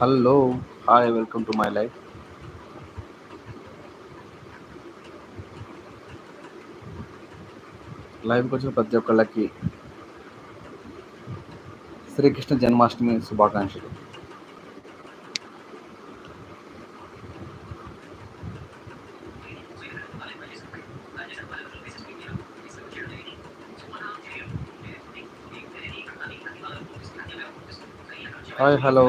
Hello hi welcome to my life. లైవ్కి వచ్చిన ప్రతి ఒక్కళ్ళకి శ్రీకృష్ణ జన్మాష్టమి శుభాకాంక్షలు. Hi hello.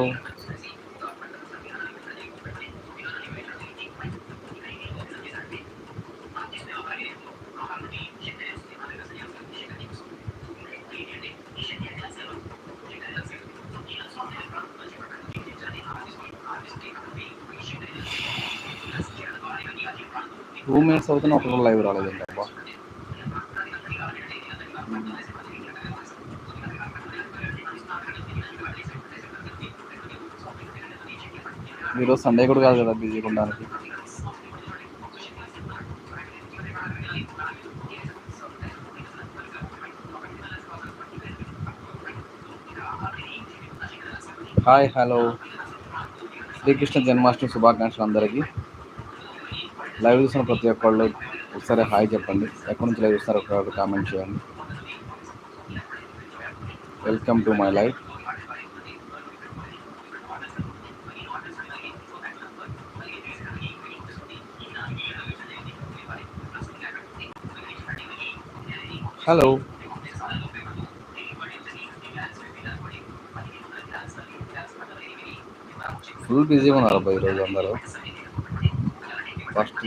టూ మినిట్స్ అవుతున్నా ఒక లైవ్ రాలేదండి అబ్బా. ఈరోజు సండే కూడా కాదు కదా బిజీగా ఉండడానికి. హాయ్ హలో శ్రీకృష్ణ జన్మాష్టమి శుభాకాంక్షలు అందరికీ. లైవ్ చూసిన ప్రతి ఒక్కళ్ళు ఒకసారి హాయ్ చెప్పండి. ఎక్కడి నుంచి లైవ్ చూస్తారో ఒకసారి కామెంట్ చేయండి. Welcome to my life hello full బిజీగా ఉన్నారు అబ్బాయి ఈరోజు అందరూ. First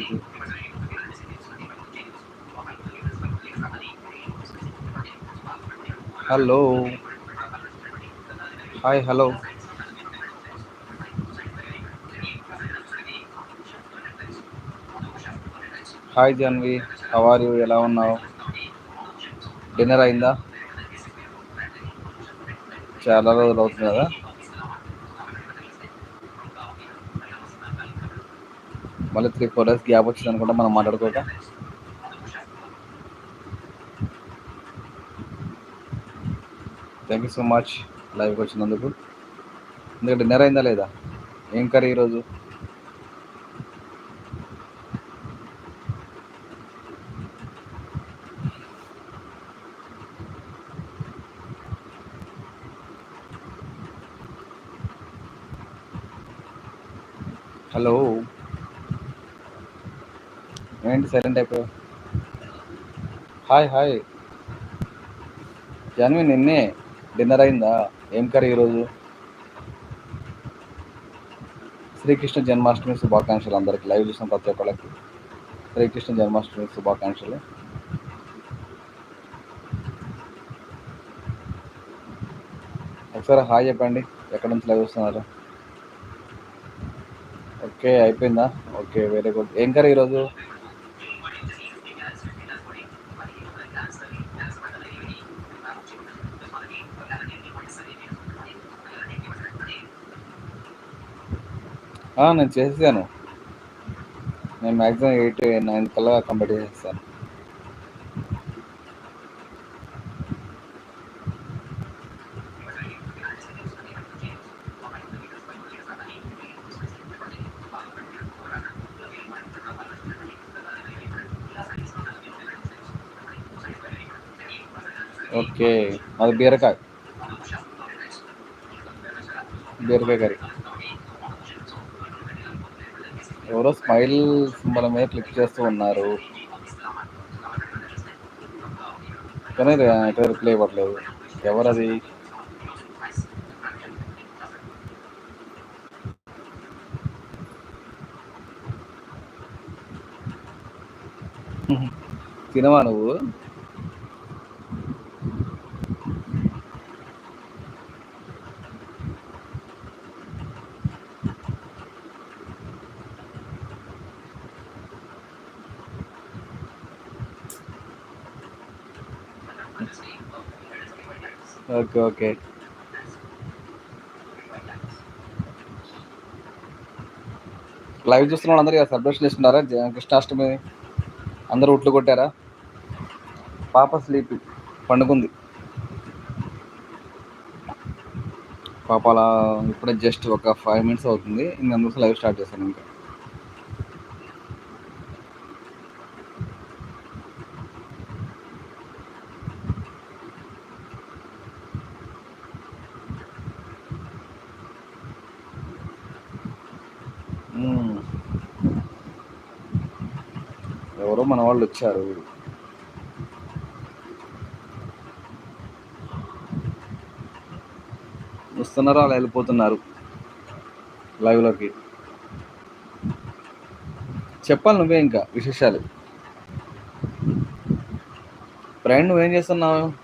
hello hi hello hi Janvi how are ఎలా ఉన్నావు? డిన్నర్ అయిందా? చాలా రోజులు అవుతుంది కదా? మళ్ళీ త్రీ ఫోర్ డేస్ గ్యాప్ వచ్చింది అనుకుంటా మనం మాట్లాడుకోక. థ్యాంక్ యూ సో మచ్ లైవ్కి వచ్చినందుకు. ఎందుకంటే డిన్నర్ అయిందా లేదా? ఏం కర్రీ ఈరోజు హలో ఏంటి సైలెంట్ అయిపోయావు హాయ్ హాయ్ జాన్వి నిన్నే డిన్నర్ అయిందా? ఏం కర్రీ ఈరోజు? శ్రీకృష్ణ జన్మాష్టమి శుభాకాంక్షలు అందరికి. లైవ్ చూసిన ప్రతి ఒక్కళ్ళకి శ్రీకృష్ణ జన్మాష్టమి శుభాకాంక్షలు. ఒకసారి హాయ్ చెప్పండి. ఎక్కడి నుంచి లైవ్ చూస్తున్నారు ఓకే అయిపోయిందా? ఓకే వెరీ గుడ్ ఏం కర్రీ ఈరోజు? నేను చేసేసాను. నేను మ్యాక్సిమం ఎయిట్ నైన్ కల్లా కంప్లీట్ చేసేసాను. ఓకే అది బీరకాయ. బీరకాయ కర్రీ. ఎవరో స్మైల్ సింబల్ మీద క్లిక్ చేస్తూ ఉన్నారు. కానీ ఎక్కడ రిప్లై ఇవ్వట్లేదు. ఎవరది? తినవా నువ్వు? Okay okay. లైవ్ చూస్తున్న అందరూ సెలబ్రేషన్ చేస్తున్నారా కృష్ణాష్టమి అందరూ ఉట్లు కొట్టారా? పాప స్లీప్ పండుకుంది. పాప అలా ఇప్పుడే జస్ట్ ఒక ఫైవ్ మినిట్స్ అవుతుంది. ఇంకా లైవ్ స్టార్ట్ చేశాను ఇంకా. ఎవరో మన వాళ్ళు వచ్చారు. వస్తున్నారు? అలా వెళ్ళిపోతున్నారు లైవ్లోకి. చెప్పాలి నువ్వే ఇంకా విశేషాలు. ప్రయాణ్ నువ్వేం చేస్తున్నావు?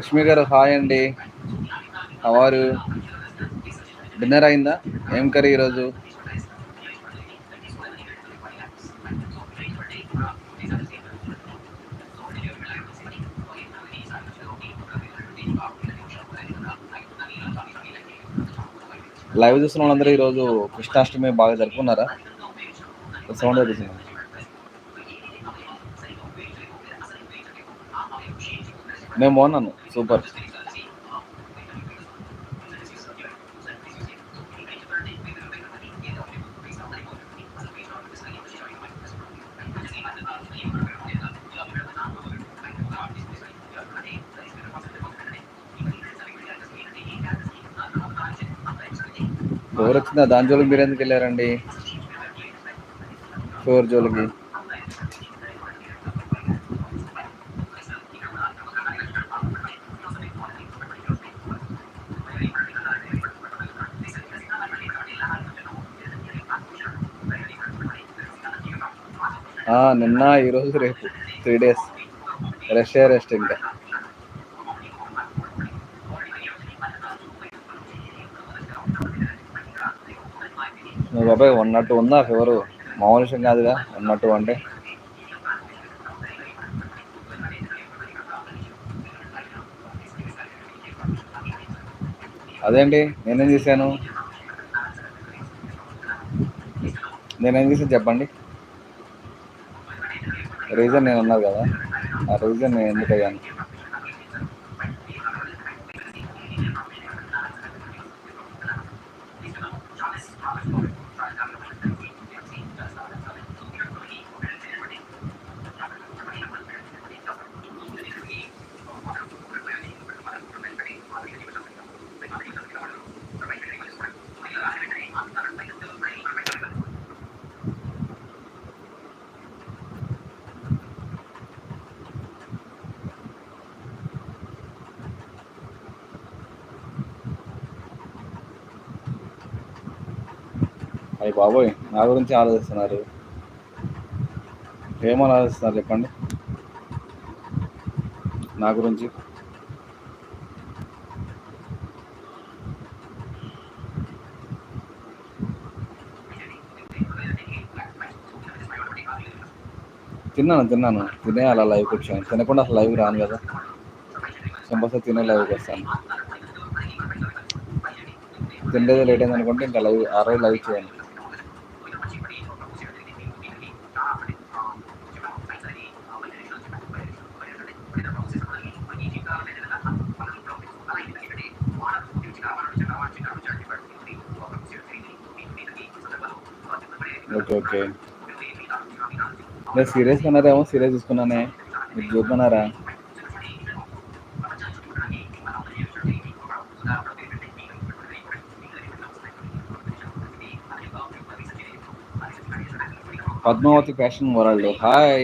లక్ష్మి గారు హాయ్ అండి. అవారు డిన్నర్ అయిందా? ఏం కర్రీ ఈరోజు? లైవ్ చూస్తున్న వాళ్ళందరూ ఈరోజు కృష్ణాష్టమి బాగా జరుపుకున్నారా? సౌండ్ అవుతుంది. నేను బాగున్నాను సూపర్ ఎవరు వచ్చిందా? దాని జోలికి మీరు ఎందుకు వెళ్ళారండి? ఫోర్ జోలికి ఆ, నిన్న ఈరోజు రేపు. త్రీ డేస్ రెస్ట్ రెస్ట్ ఇంకా. నువ్వు బాబాయ్ ఉన్నట్టు ఉందా ఫీవరు మామూలు విషయం కాదుగా ఉన్నట్టు అంటే అదేంటి? నేనేం చేశాను? నేనేం చేశాను చెప్పండి. రీజన్ నేను ఉన్నది కదా. ఆ రీజన్ నేను ఎందుకు అయ్యాను అయ్యి బాబోయ్ నా గురించి ఆలోచిస్తున్నారు. ఏమని ఆలోచిస్తున్నారు చెప్పండి. నా గురించి. తిన్నాను తిన్నాను. తినే అలా లైవ్కి వచ్చాను తినకుండా అసలు లైవ్ రాను కదా. కంపల్సరీ తినే లైవ్కి వస్తాను. తినలేదు లేట్ అయింది అనుకుంటే ఇంకా లైవ్ ఆ రోజు లైవ్ చేయండి ఓకే ఓకే సీరియస్ సీరియస్గా అన్నారేమో సీరియస్ తీసుకున్నానే మీరు చూస్తున్నారా Padmavathi fashion world. Hi.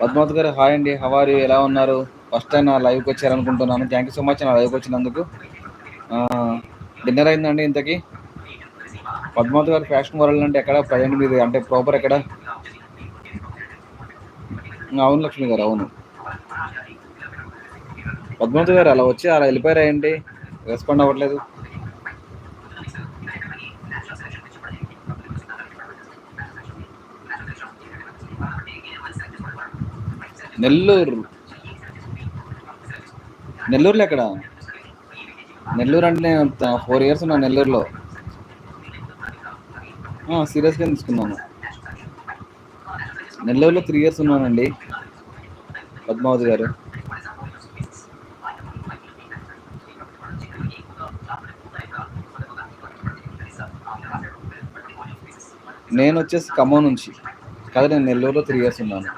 Padmavathi garu hi అండి. హవారు ఎలా ఉన్నారు? ఫస్ట్ టైం నా లైవ్కి వచ్చారనుకుంటున్నాను. థ్యాంక్ యూ సో మచ్ నా లైవ్కి వచ్చినందుకు. డిన్నర్ అయిందండి ఇంతకీ? పద్మావతి గారు ఫ్యాషన్ వరల్డ్ అంటే ఎక్కడ? ప్రజెంట్ మీది అంటే ప్రాపర్ ఎక్కడ? అవును లక్ష్మి గారు అవును. పద్మావతి గారు అలా వచ్చి అలా వెళ్ళిపోయారేంటి రెస్పాండ్ అవ్వట్లేదు. నెల్లూరు. నెల్లూరులో ఎక్కడ? నెల్లూరు అంటే నేను ఫోర్ ఇయర్స్ ఉన్నా నెల్లూరులో. సీరియస్గా తీసుకున్నాను. నెల్లూరులో త్రీ ఇయర్స్ ఉన్నానండి. పద్మావతి గారు. నేను వచ్చేసి ఖమ్మం నుంచి. కదా నేను నెల్లూరులో త్రీ ఇయర్స్ ఉన్నాను.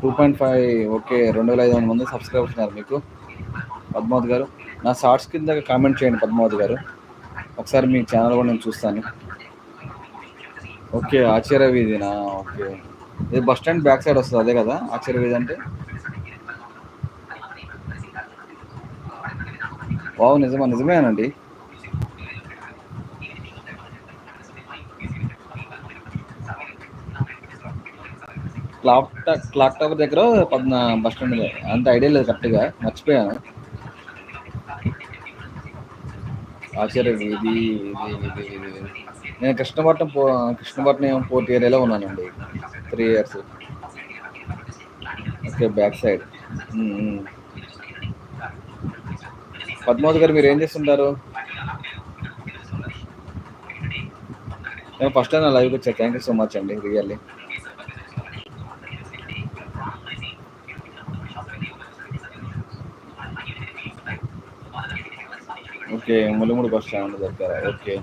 టూ పాయింట్ ఫైవ్ ఓకే రెండు వేల ఐదు వందల మంది సబ్స్క్రైబర్స్ ఉన్నారు మీకు. పద్మావతి గారు నా షార్ట్స్ కింద కామెంట్ చేయండి పద్మావతి గారు. ఒకసారి మీ ఛానల్ కూడా నేను చూస్తాను. ఓకే ఆచార్య వీధినా ఓకే. ఇది బస్ స్టాండ్ బ్యాక్ సైడ్ వస్తుంది అదే కదా? ఆచార్య వీధి అంటే? వావ్ నిజమా? నిజమేనండి. క్లాక్ క్లాక్ టవర్ దగ్గర పద్న బస్ స్టాండ్ అంత ఐడియా లేదు కరెక్ట్గా. మర్చిపోయాను. ఆచార్య వీధి వీధి వీధి వీధి వీధి. నేను కృష్ణపట్నం పో కృష్ణపట్నం పోర్ట్ ఏరియాలో ఉన్నానండి. Three years okay back side Padmavathi garu మీరు ఏం చేస్తుంటారు? నేను ఫస్ట్ టైం నా లైవ్కి వచ్చా. థ్యాంక్ యూ సో మచ్ అండి రియల్లీ ఓకే ములుముడు బస్ దగ్గర. ఓకే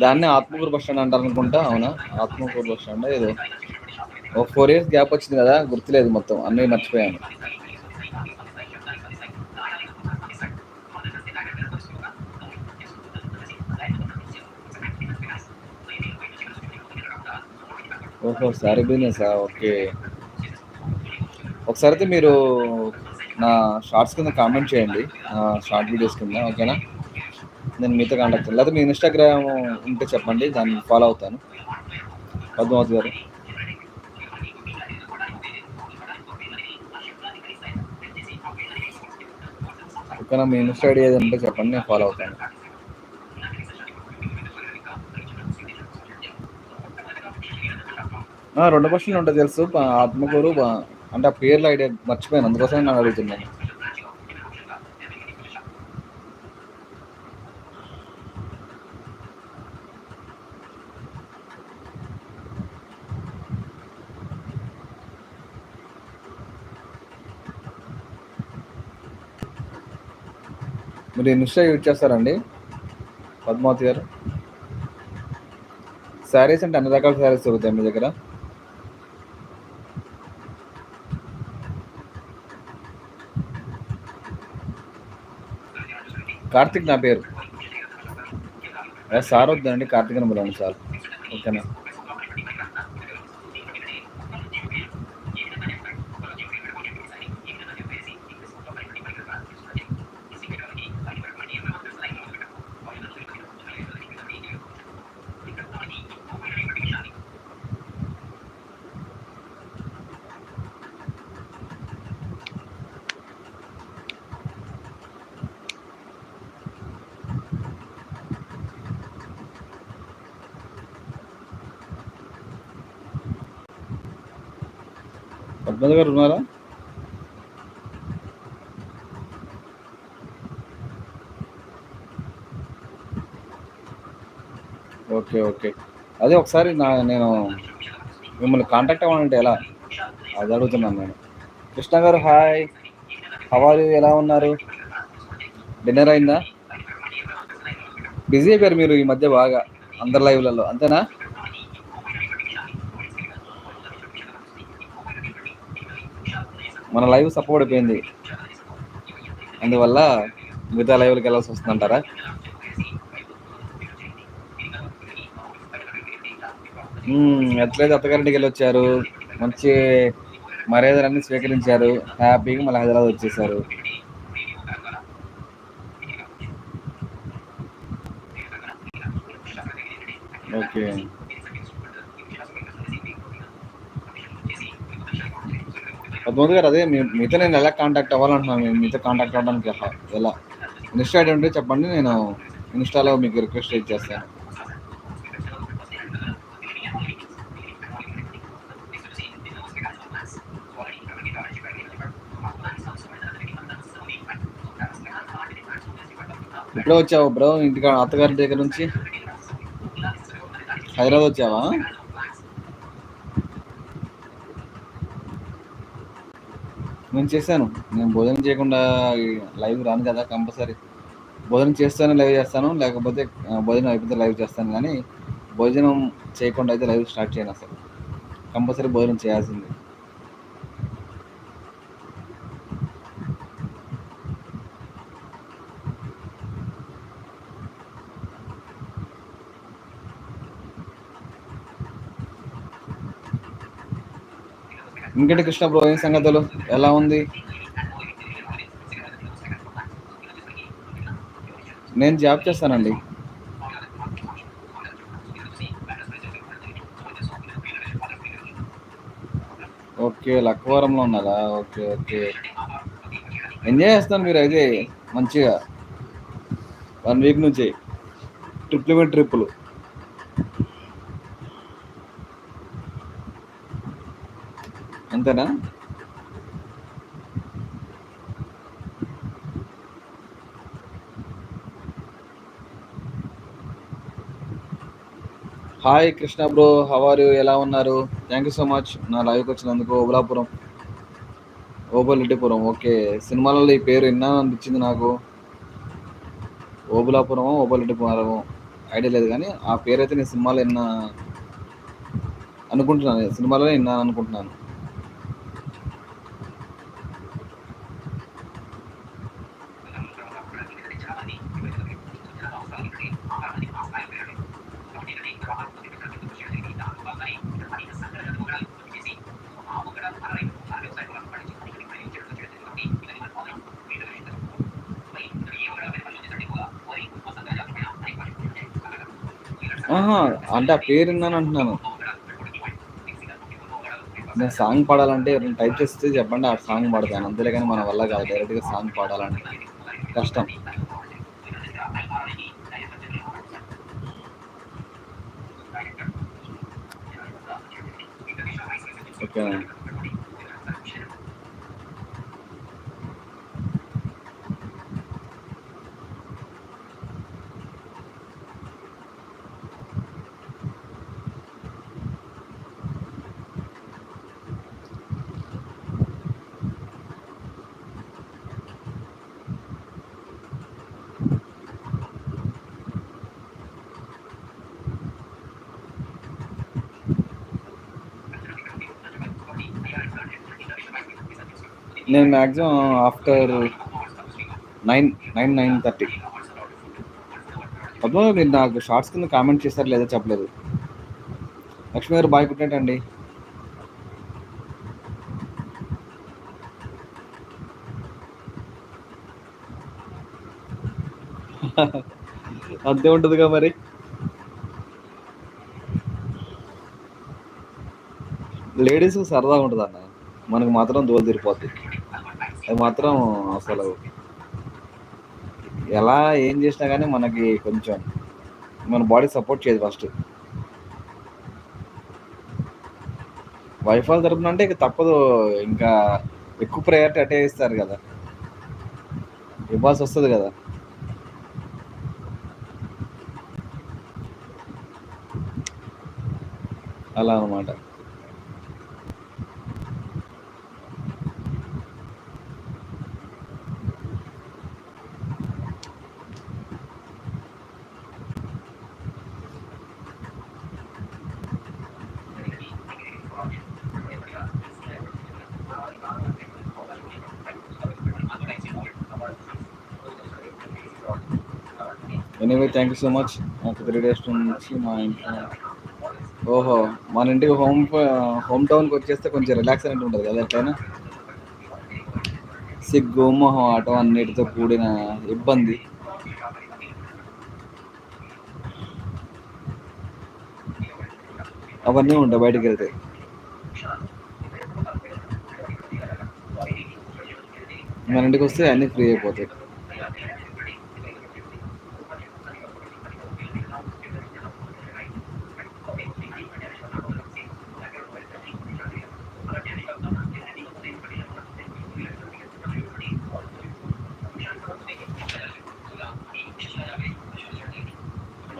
దాన్నే ఆత్మకూరు బస్ స్టాండ్ అంటారు అనుకుంటా అవునా? ఆత్మకూరు బస్ స్టాండ్ ఏదో? ఒక ఫోర్ ఇయర్స్ గ్యాప్ వచ్చింది కదా గుర్తులేదు మొత్తం అన్నీ మర్చిపోయాను. ఓహో సారీ బిజినెసా ఓకే. ఒకసారి అయితే మీరు నా షార్ట్స్ కింద కామెంట్ చేయండి షార్ట్ వీడియోస్ కింద ఓకేనా? నేను మీతో కాంటాక్ట్ లేకపోతే మీ ఇన్స్టాగ్రామ్ ఉంటే చెప్పండి దాన్ని ఫాలో అవుతాను. పద్మావతి గారు. ఓకేనా మీ ఇన్స్టా ఐడి ఏది ఉంటే చెప్పండి నేను ఫాలో అవుతాను. రెండు క్వశ్చన్లు ఉంటాయి తెలుసు. ఆత్మకూరు అంటే ఆ పేర్లు ఐడియా మర్చిపోయాను అందుకోసం నేను అడుగుతున్నాను. మీరు ఇన్స్టా యూజ్ చేస్తారండి? పద్మావతి గారు. శారీస్ అంటే అన్ని రకాల శారీస్ దొరుకుతాయి మీ దగ్గర? కార్తిక్ నా పేరు. సార్ వద్దండి కార్తిక్ అని పిలవండి సార్. ఓకేనా? ఇబ్బంది గారు ఉన్నారా ఓకే ఓకే. అదే ఒకసారి నా నేను మిమ్మల్ని కాంటాక్ట్ అవ్వాలంటే ఎలా? అది అడుగుతున్నాను నేను. కృష్ణ గారు హాయ్. హవారు ఎలా ఉన్నారు? డిన్నర్ అయిందా? బిజీ అయిపోయారు మీరు ఈ మధ్య బాగా అందరి లైవ్లలో అంతేనా? మన లైవ్ సపోర్ట్ అయిపోయింది. అందువల్ల మిగతా లైవ్కి వెళ్ళాల్సి వస్తుందంటారా? ఎట్లయితే అత్తగారింటికి వెళ్ళి వచ్చారు మంచి మర్యాదలన్నీ స్వీకరించారు హ్యాపీగా మళ్ళీ హైదరాబాద్ వచ్చేసారు. ఓకే. పద్మోద్ గారు అదే మేము మీతో నేను ఎలా కాంటాక్ట్ అవ్వాలంటున్నాను నేను మిగతా కాంటాక్ట్ అవ్వడానికి ఎలా ఎలా? ఇన్స్టా ఐడి ఉంటే చెప్పండి నేను ఇన్స్టాలో మీకు రిక్వెస్ట్ ఇచ్చేస్తాను ఎప్పుడో వచ్చావు బ్రో? ఇంటికా అత్తగారి దగ్గర నుంచి? హైదరాబాద్ వచ్చావా? నేను చేశాను. నేను భోజనం చేయకుండా లైవ్ రాను కదా కంపల్సరీ. భోజనం చేస్తాను లైవ్ చేస్తాను లేకపోతే భోజనం అయిపోతే లైవ్ చేస్తాను. కానీ భోజనం చేయకుండా అయితే లైవ్ స్టార్ట్ చేయను అసలు. కంపల్సరీ భోజనం చేయాల్సింది. వెంకటకృష్ణ కృష్ణ బ్రో ఏం సంగతులు ఎలా ఉంది? నేను జాబ్ చేస్తానండి. ఓకే లక్కవరంలో ఉన్నారా? Okay okay. ఎంజాయ్ చేస్తాను మీరు అయితే మంచిగా. వన్ వీక్ నుంచి ట్రిప్లు మీద ట్రిప్పులు అంతేనా? హాయ్ కృష్ణ బ్రో హవారు ఎలా ఉన్నారు? థ్యాంక్ యూ సో మచ్ నా లైవ్కి వచ్చినందుకు ఓబలాపురం. ఓబలెడ్డిపురం ఓకే సినిమాలలో ఈ పేరు ఎన్నో అనిపించింది నాకు. ఓబులాపురం ఓబలెడ్డిపురం ఐడియా లేదు కానీ ఆ పేరు అయితే నేను సినిమాలో విన్నా అనుకుంటున్నాను. సినిమాలో విన్నాను అనుకుంటున్నాను. అంటే ఆ పేరు విన్నాను అంటున్నాను. నేను సాంగ్ పాడాలంటే టైప్ చేస్తే చెప్పండి ఆ సాంగ్ పాడతాను. అంతేగాని మన వల్ల కాదు డైరెక్ట్గా సాంగ్ పాడాలంటే. కష్టం. ఓకే నేను maximum after nine nine nine thirty Padma మీరు నాకు షార్ట్స్ కింద కామెంట్ చేస్తారు లేదా చెప్పలేదు. లక్ష్మి గారు బాయ్ గుడ్ అండి. అంతే ఉంటుందిగా మరి. లేడీస్ సరదాగా ఉంటుంది అన్న మనకు మాత్రం దూరం తిరిగిపోద్ది. అది మాత్రం అసలు ఎలా ఏం చేసినా కానీ మనకి కొంచెం మన బాడీ సపోర్ట్ చేయదు ఫస్ట్ వైఫాల్ తరపున అంటే ఇక తప్పదు ఇంకా ఎక్కువ ప్రయారిటీ అటే ఇస్తారు కదా. ఇవ్వాల్సి వస్తుంది కదా. అలా అనమాట anyway thank you so much నాకు త్రీ డేస్ నుంచి మా ఇంట్లో ఓహో మన ఇంటికి హోమ్ హోమ్ టౌన్కి వచ్చేస్తే కొంచెం రిలాక్స్ అనేది ఉంటుంది కదా ఎట్లయినా? సిగ్గు మొహం ఆటో అన్నిటితో కూడిన ఇబ్బంది. అవన్నీ ఉంటాయి బయటకు వెళ్తే. మన ఇంటికి వస్తే అన్నీ ఫ్రీ అయిపోతాయి.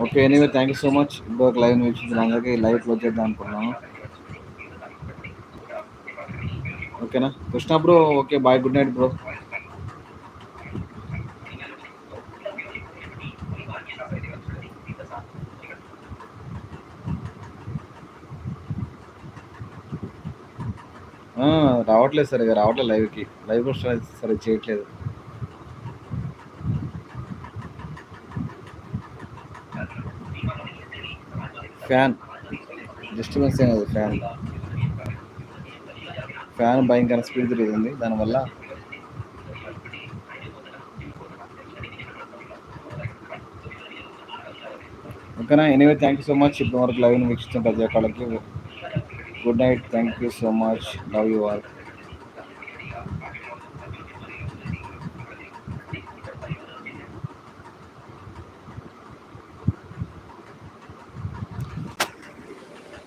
Okay anyway thank you so much ఇంకొక లైవ్ వీక్షించిన అందరికీ లైవ్ క్లోజ్ చేద్దాం అనుకున్నాను ఓకేనా Krishna bro okay bye good night bro రావట్లేదు సరిగా రావట్లేదు లైవ్కి. లైవ్ కూడా సరిగ్గా చేయట్లేదు. ఫ్యాన్. డిస్టర్బెన్స్ ఏం ఫ్యాన్. ఫ్యాన్ భయంకర స్పీడ్ తిరుగుతుంది దానివల్ల ఓకేనా? Anyway thank you so much. ఇప్పటి వరకు లైవ్ని వీక్షించిన ప్రతి ఒక్కళ్ళకి. Good night thank you so much. Love you all.